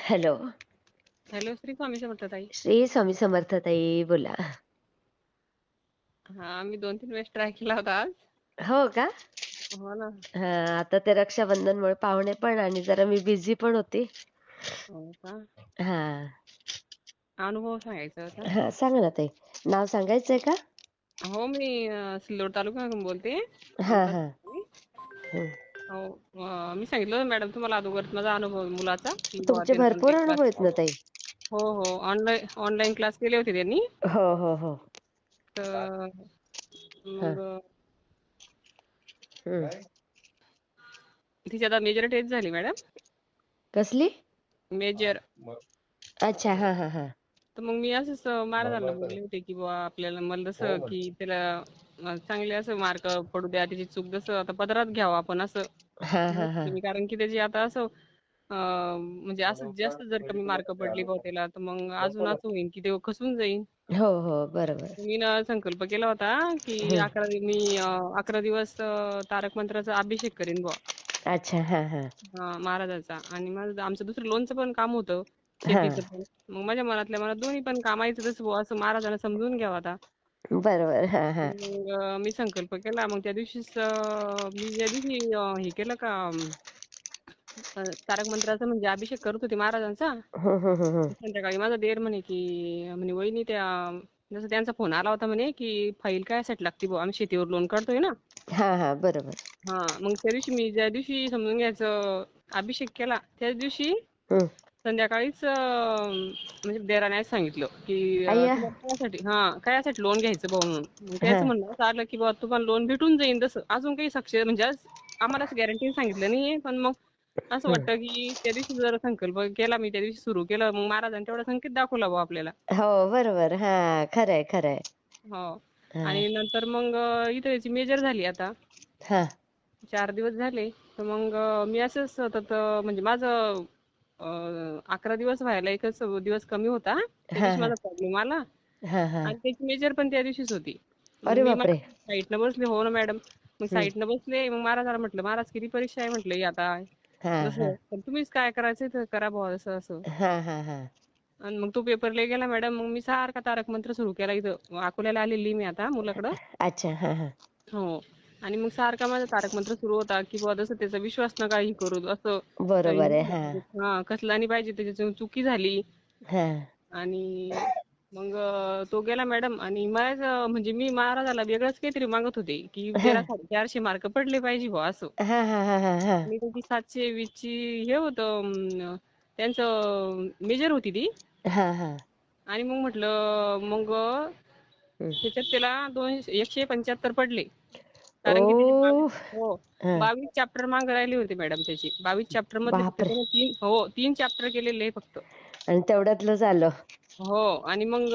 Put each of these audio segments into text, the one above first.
Hello. Hello Shri Swami Samarth ताई श्री स्वामी समर्थ ताई बोला. हा मी दोन तीन वेळेस ट्राय केला होता आज. हो का? हो ना. हा आता ते रक्षाबंधनमुळे पाहुणे पण आणि जरा मी बिझी पण होती. हो का? हा. अनुभव सांगायचा होता. हा सांगा ना ताई. नाव सांगायचंय का? हो मी अं, सिल्लोड तालुक्यातून बोलते. हा हा. हं. हो अं, मी सांगितलं होतं मॅडम तुम्हाला अगोदर माझा अनुभव आहे मुलाचा. की बुवा तुमचे त्यांना भरपूर अनुभव आहेत ना ताई. हो हो ऑनलाईन ऑनलाईन क्लास केले होते त्यांनी. हो हो हो. तर मग. तिची आता मेजर टेस्ट झाली मॅडम. कसली? मेजर अच्छा हा हा हा. तर मग मी असंच महाराजांना बोलले होते की बुवा आपल्याला मला जसं की त्याला चांगले असं मार्क पडू द्या त्याची चूक जसं आता पदरात घ्यावं आपण असं. हा हा हा. तुम्ही कारण की त्याची आता असं म्हणजे असं जास्त जर कमी मार्क पडले बुवा त्याला तर मग अजून असं होईल की ते खचून जाईल हो हो बरोबर. मी ना संकल्प केला होता की अकरा मी अकरा दिवस तारक मंत्राचा अभिषेक करीन बुवा. अच्छा हा हा. हा महाराजाचा. आणि माझं आमचं दुसरं लोणचं पण काम होतं. हा शेतीचं पण. मग माझ्या मनातल्या मनात दोन्ही पण कामायचं तसं बुवा असं महाराजांना समजून घ्यावं आता. बरोबर हा हा. मग अं, मी संकल्प केला. मग त्या दिवशीच अं, मी ज्या दिवशी अं, हे केलं का अं, तारक मंत्राचा म्हणजे अभिषेक करत होते महाराजांचा हं, हं, हं, हं. संध्याकाळी माझा देर म्हणे की म्हणे वहिनी त्या जसं त्यांचा फोन आला होता म्हणे की फाईल काय साठी लागते बुवा? आम्ही शेतीवर लोन काढतोय ना. हा हा बरोबर. हा मग त्या दिवशी मी ज्या दिवशी समजून घ्यायचं अभिषेक केला त्याच दिवशी हं. संध्याकाळीच अं, म्हणजे देराण्यास सांगितलं की अं, अय्या. तुम्हाला कशासाठी हा कशासाठी लोन घ्यायचं भाऊ म्हणून. मग हा. त्याचं म्हणणं असं आलं की बाबा तुम्हाला लोन भेटून जाईल तसं. अजून काही सक्सेस म्हणजे आज आम्हाला गॅरंटी सांगितलं नाहीये पण मग असं वाटतं की त्या दिवशी जर संकल्प केला मी त्या दिवशी सुरू केलं. मग महाराजांनी तेवढा संकेत दाखवला भाऊ आपल्याला. हो बरोबर. हा खरंय खरंय. हो. हा. आणि नंतर मग अं, इथं याची मेजर झाली आता. हा. चार दिवस झाले. तर मग अं, मी असंच सतत अं, म्हणजे माझं अकरा दिवस व्हायला एकच दिवस कमी होता. माझा प्रॉब्लेम आला. हा हा. आणि त्याची मेजर पण त्या दिवशीच होती. अरे बापरे. साईडनं बसले हो ना मॅडम. मग साईडनं बसले मग महाराजाला म्हटलं महाराज किती परीक्षा आहे? म्हटलं ही आता पण तुम्हीच काय करायचं तर करा बुवा असं असं. हा हा हा. आणि मग तो पेपरला गेला मॅडम मग मी सारखा तारक मंत्र सुरू केला इथं. अकोल्याला आलेली मी आता मुलाकडं. अच्छा हो. आणि मग सारखा माझा तारक मंत्र सुरू होता की बुवा जसं त्याचा विश्वास नका ही करू असं बरोबर आहे हा. हा कसला नाही पाहिजे त्याची चुकी झाली. हा. आणि मग तो गेला मॅडम आणि मलाच अं, म्हणजे मी महाराजाला वेगळंच काहीतरी मागत होते की साडेचारशे मार्क पडले पाहिजे बुवा असं. हा हा हा हा हा. त्याची सातशे हे होतं अं, त्यांचं मेजर होती ती. हा हा. आणि मग म्हटलं मग. त्याच्यात त्याला दोनशे एकशे पंच्याहत्तर पडले. कारण की त्याचे ओ बावीस हो हा. बावीस चॅप्टर मागे राहिली होती मॅडम त्याची. बावीस चॅप्टरमध्ये फक्त बापरे. त्याने तीन हो तीन चॅप्टर केलेले आहे फक्त. आणि तेवढ्यातलं झालं हो आणि मग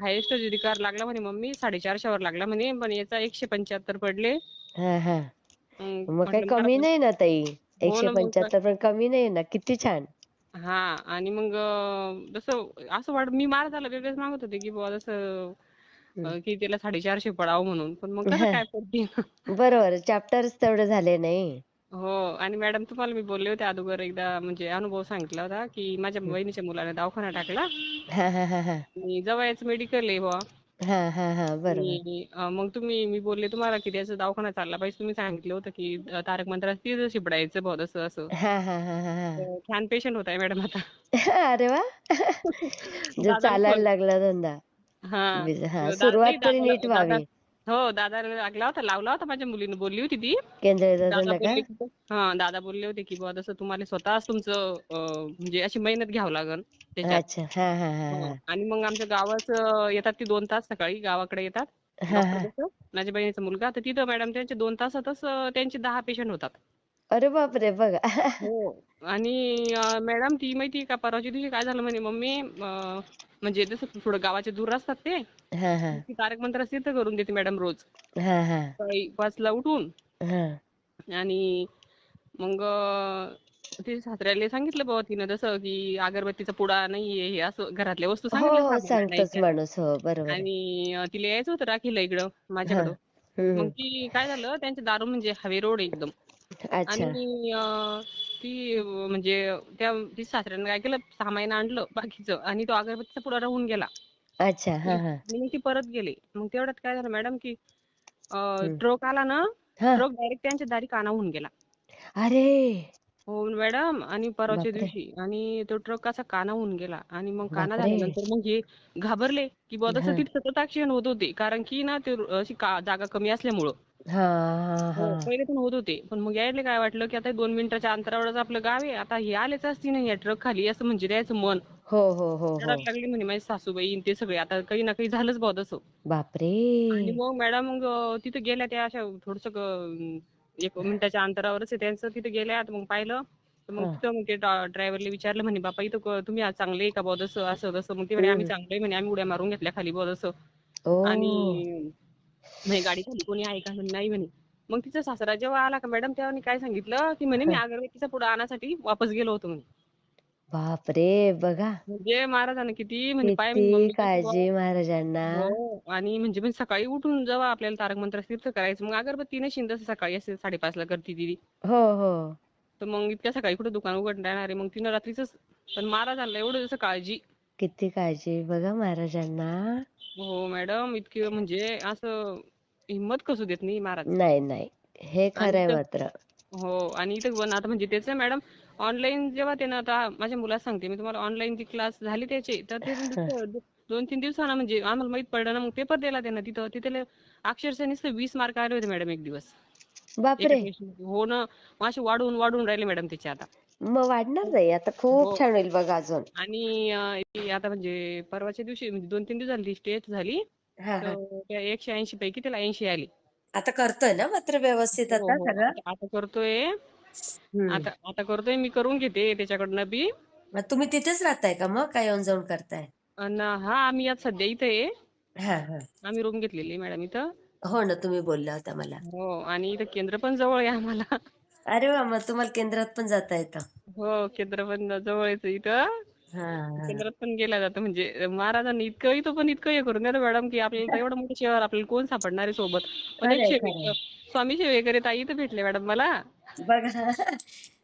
हायेस्ट अधिकार लागला म्हणे मम्मी साडेचारशेवर लागला म्हणे पण याचा एकशे पंच्याहत्तर पडले. हा हा. मग मग काही म्हटलं कमी नाही ना ताई? हो एकशे ना मग काय. पंच्याहत्तर पण कमी नाही ना? किती छान. हा आणि मग अं, जसं असं वाट मी महाराजाला वेगळंच मागत होते की बुवा जसं अं, की त्याला साडेचारशे पडावं म्हणून. पण मग कसं काय पडतील बरोबर चॅप्टर्स तेवढे झाले नाही. हो आणि मॅडम तुम्हाला मी बोलले होते अगोदर एकदा म्हणजे अनुभव सांगितला होता की माझ्या बहिणीच्या मुलाने दवाखाना टाकला. हा हा हा हा. आणि जवळच मेडिकल आहे बुवा. हा हा हा बरोबर. आणि अं, मग तुम्ही मी बोलले तुम्हाला की त्याचा दवाखाना चालला पाहिजे. तुम्ही सांगितलं होतं की अं, तारक मंत्रात तीच शिपडायचं बुवा असं असं. हा हा हा हा हा. तर छान पेशंट होत मॅडम आता. अरे वा. दादाला चालायला फोन लागला धंदा. हा. हा सुरुवात तरी नीट दादा. व्हावी. हो दादाला लागला होता लावला होता माझ्या मुलीने बोलली होती ती. केंद्राचा दादा धंदा का? बोलले की हा दादा बोलले होते की बुवा जसं तुम्हाला स्वतःच तुमचं अं, म्हणजे अशी मेहनत घ्यावं लागल त्याच्यात. अच्छा हा हा हा हो. हा. आणि मग आमच्या गावाचं येतात ती दोन तास सकाळी गावाकडे येतात. हा, डॉक्टर हा. कसं माझ्या बहिणीचा मुलगा तर तिथं मॅडम त्यांचे दोन तासातच अं, त्यांचे दहा पेशंट होतात. अरे बापरे! बघा. हो. आणि अं, मॅडम ती माहिती का परवाच्या दिवशी काय झालं म्हणे मम्मी अं, म्हणजे जसं थोडं गावाचे दूर असतात ते हा हा. ती तारक मंत्र सिद्ध करून देते मॅडम रोज. हा हा. सकाळी पाचला उठून हा. आणि मग अं, ते सासऱ्याला सांगितलं बाबा तिनं जसं की अगरबत्तीचा पुडा नाहीये हे असं घरातल्या वस्तू हो सांगितल्या हो सामान सांगतोच आणायच्या. माणूस हो बरोबर. आहे. आणि अं, तिला यायचं होतं राखीला इकडं माझ्याकडं. मग. ती काय झालं त्यांचे दारू म्हणजे हवे रोड एकदम. अच्छा. आणि अं, ती अं, म्हणजे त्या ती सासऱ्यानं काय केलं? सहा महिना आणलं बाकीचं आणि तो अगरबत्तीचा पुडा राहून गेला. अच्छा हा हा. आणि मग ती परत गेली. मग तेवढ्यात काय झालं मॅडम की. ट्रक आला ना हा. ट्रक डायरेक्ट त्यांच्या दारी कानावून गेला. अरे! हो मॅडम आणि परवाच्या बापरे. दिवशी आणि तो ट्रक असा कानावून गेला. आणि मग काना बापरे. झाल्यानंतर मग हे घाबरले की बुवा हा. तसं तिथे सतत ऍक्सिडेंट होत होते. कारण की ना ते अशी का- जागा कमी असल्यामुळं. हा हा हो, हा. पहिले पण होत होते. पण मग यायला काय वाटलं की आता हे दोन मिनिटाच्या अंतरावरच आपलं गाव आहे. आता हे आलेच असती ना या ट्रक खाली असं म्हणजे द्यायचं मन. हो हो हो हो. रडायला लागली म्हणे माझी सासूबाई आणि ते सगळे. आता काही ना काही झालंच बुवा तसं. आणि बापरे मग मॅडम मग अं, तिथे गेल्या त्या अशा थोडस एक मिनिटाच्या अंतरावरच आहे त्यांचं. तिथे गेल्या तर मग पाहिलं. तर मग हा. तिथं मग ते ड्रायव्हरला विचारलं म्हणे बापा इथं क- तुम्ही आज चांगले आहे का बुवा तसं असं तसं? मग ते म्हणे आम्ही. चांगले म्हणे आम्ही उड्या मारून घेतल्या खाली बुवा तसं. आणि म्हणे गाडी खाली कोणी आहे का? नाही म्हणे. मग तिचा सासरा जेव्हा आला का मॅडम तेव्हा काय सांगितलं की म्हणे मी अगरबत्तीचा पुडा आणण्यासाठी वापस गेलो होतो म्हणे. बापरे बघा. म्हणजे महाराजांना किती म्हणजे पाय किती काळजी महाराजांना. हो आणि म्हणजे पण सकाळी उठून जेव्हा आपल्याला तारक मंत्र तीर्थ करायचं मग अगरबत्ती नशीन तसं सकाळी असे साडेपाचला करते ती हो हो. तर मग इतक्या सकाळी कुठे दुकान उघडता येणार आहे? मग तिनं रात्रीच पण महाराजांना एवढं जसं काळजी. किती काळजी बघा महाराजांना. हो मॅडम इतकी म्हणजे असं हिंमत कसू देत नाही महाराज. नाही नाही. हे खरंय तर- मात्र. हो आणि इथं पण आता म्हणजे त्याचं मॅडम ऑनलाईन जेव्हा त्यानं आता माझ्या मुलाला सांगते मी तुम्हाला ऑनलाईन जी क्लास झाली त्याची तर ते दो- दोन तीन दिवसानं म्हणजे आम्हाला माहीत पडलं ना मग पेपर दिला त्यानं तिथं तिथे अक्षरशः नुसतं वीस मार्क आले होते मॅडम एक दिवस. बापरे. हो ना असे वाढून वाढून राहिले मॅडम त्याचे आता. मग वाढणार नाही आता हो. खूप छान होईल बघा अजून. आणि ती आता म्हणजे परवाच्या दिवशी म्हणजे दोन तीन दिवस झाली टेस्ट झाली. हा हा. तर त्या एकशे ऐंशी पैकी त्याला ऐंशी आली. आता करतोय ना मात्र व्यवस्थित हो, आता हो. सगळं? आता करतोय. आता आता करतोय मी करून घेते त्याच्याकडनं बी. मग तुम्ही तिथेच राहताय का मग? काय येऊन जाऊन करताय? अन हा आम्ही आता सध्या इथे आहे. हा हा. आम्ही रूम घेतलेली आहे मॅडम इथं. हो ना तुम्ही बोलला होता मला. हो आणि इथं केंद्र पण जवळ आहे आम्हाला. अरे वा मग तुम्हाला केंद्रात पण जाता येतं. हो केंद्र पण जवळ आहे इथं. केंद्रात पण गेला जातं. म्हणजे महाराजांनी इतकं इथं पण इतकं हे करून दिलं मॅडम की आपल्याला तर एवढं मोठं शहर आपल्याला कोण सापडणार आहे सोबत? पण एक खरंय, शेवे- खरंय. स्वामी सेवेकरी ताई इथं भेटले मॅडम मला. बघा.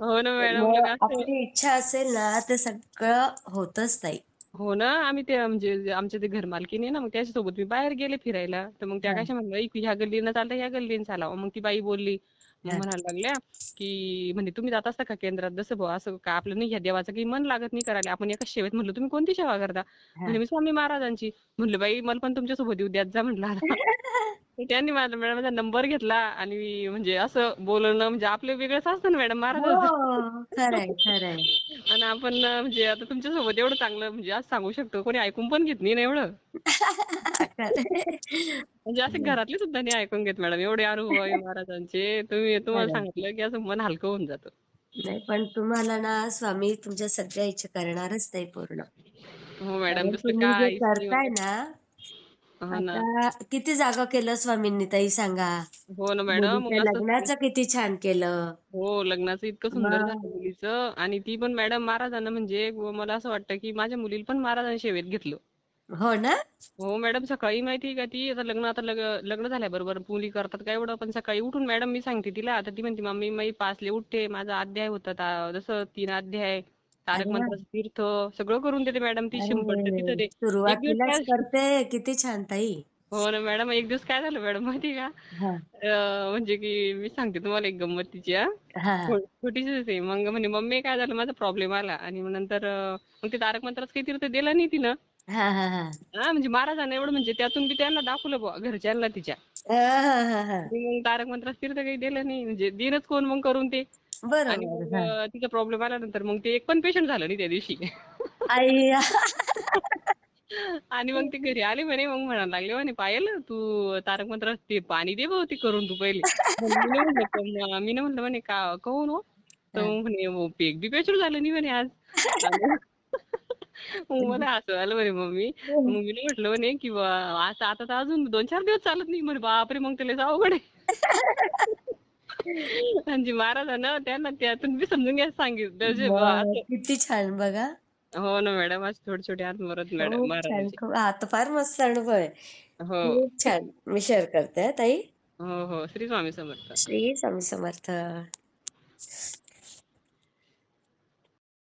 हो ना मॅडम आपली इच्छा असेल ना ते सगळं होतच ताई. हो ना आम्ही ते म्हणजे जे आमचे ते घर मालकीण आहे ना मग त्याच्यासोबत मी बाहेर गेले फिरायला. तर मग त्या. कशा म्हणल्या "ऐक, ह्या गल्लीनं चालतं ह्या गल्लीनं चालावं. मग ती बाई बोलली मग. म्हणायला लागल्या की म्हणजे तुम्ही जात असता का केंद्रात? जसं बुवा असं का आपलं नाही ह्या देवाचं काही मन लागत नाही करायला. आपण एकाच सेवेत म्हणलं तुम्ही कोणती सेवा करता? म्हणजे मी स्वामी महाराजांची. म्हणलं बाई मला पण तुमच्यासोबत येऊ द्यात जा म्हणलं त्यांनी माझा मॅडमचा नंबर घेतला आणि म्हणजे असं बोलणं म्हणजे आपलं वेगळंच असतं ना मॅडम महाराज हो खरंय खरंय. आणि आपण म्हणजे आता तुमच्यासोबत एवढं चांगलं म्हणजे आज सांगू शकतो कोणी ऐकून पण घेत नाही ना एवढं. म्हणजे असे घरातले सुद्धा नाही ऐकून घेत मॅडम एवढे अनुभव आहे महाराजांचे. तुम्ही तुम्हाला. सांगितलं की असं मन हलकं होऊन जातं. नाही पण तुम्हाला ना स्वामी तुमच्या सगळ्या इच्छा करणारच नाही पूर्ण. हो मॅडम करताय ना हो ना. आता किती जागा केलं स्वामींनी ताई सांगा? हो ना मॅडम मुलीच्या लग्नाचं किती छान केलं? हो लग्नाचं इतकं सुंदर मग? झालं मुलीचं. आणि ती पण मॅडम महाराजांना म्हणजे मला असं वाटतं की माझ्या मुलीला पण महाराजांनी सेवेत घेतलं. हो ना? हो मॅडम सकाळी माहिती का ती? आता लग्न आता लग- लग्न झाल्याबरोबर मुली करतात काय एवढं? पण सकाळी उठून मॅडम मी सांगते तिला. आता ती म्हणते मम्मी मी पाचले उठते. माझा अध्याय होता ता- जसं तीन अध्याय तारक. मंत्राचं तीर्थ सगळं करून देते मॅडम ती शंभर टक्के अरे, देते एक दिवस सुरुवातीलाच काय करते किती छान ताई. हो ना मॅडम एक दिवस काय झालं मॅडम माहिती का? हा. अं, म्हणजे की मी सांगते तुम्हाला एक गंमत तिची हा. हा. छो- छोटीशीच आहे मग म्हणे मम्मी काय झालं? माझा प्रॉब्लेम आला. आणि मग नंतर अं, मग ते तारक मंत्राचं काही तीर्थ दिलं नाही तिनं. हा हा हा. हा म्हणजे महाराजांना एवढं म्हणजे त्यातून बी त्यांना दाखवलं बुवा घरच्यांना तिच्या. हा, हा, हा, हा. मग तारक मंत्राचं तीर्थ काही दिलं नाही. म्हणजे दिनच कोण मग करून ते? आणि मग. अं, तिचा प्रॉब्लेम आल्यानंतर मग ते एक पण पेशंट झालं नाही त्या दिवशी. आई. आणि मग ते घरी आले म्हणे मग म्हणायला लागले म्हणे पायल तू तारक मंत्र ते पाणी दे भाऊ ते करून तू पहिले. मग मी नाही म्हणलं पण मी म्हणलं म्हणे का कहून हो? तर मग म्हणे "हो, पेक बी पेशंट झालं नाही म्हणे आज. आणि मग मला असं आलं म्हणे मम्मी. मग मी म्हटलं म्हणे की बा असं आता तर अजून दोन चार दिवस चालत नाही. म्हणे बापरे मग त्याला अवघड आहे आणि जी महाराजांना त्यांना त्यातून बी समजून घ्यायला सांगितलं जे बा असं. किती छान बघा. हो ना मॅडम आज छोटे छोटे आत्मरथ मॅडम खूप छान महाराजांचे. खूप हा तर फार मस्त अनुभव आहे. हो. खूप छान मी शेअर करते हा, ताई. हो हो श्री स्वामी समर्थ. श्री स्वामी समर्थ.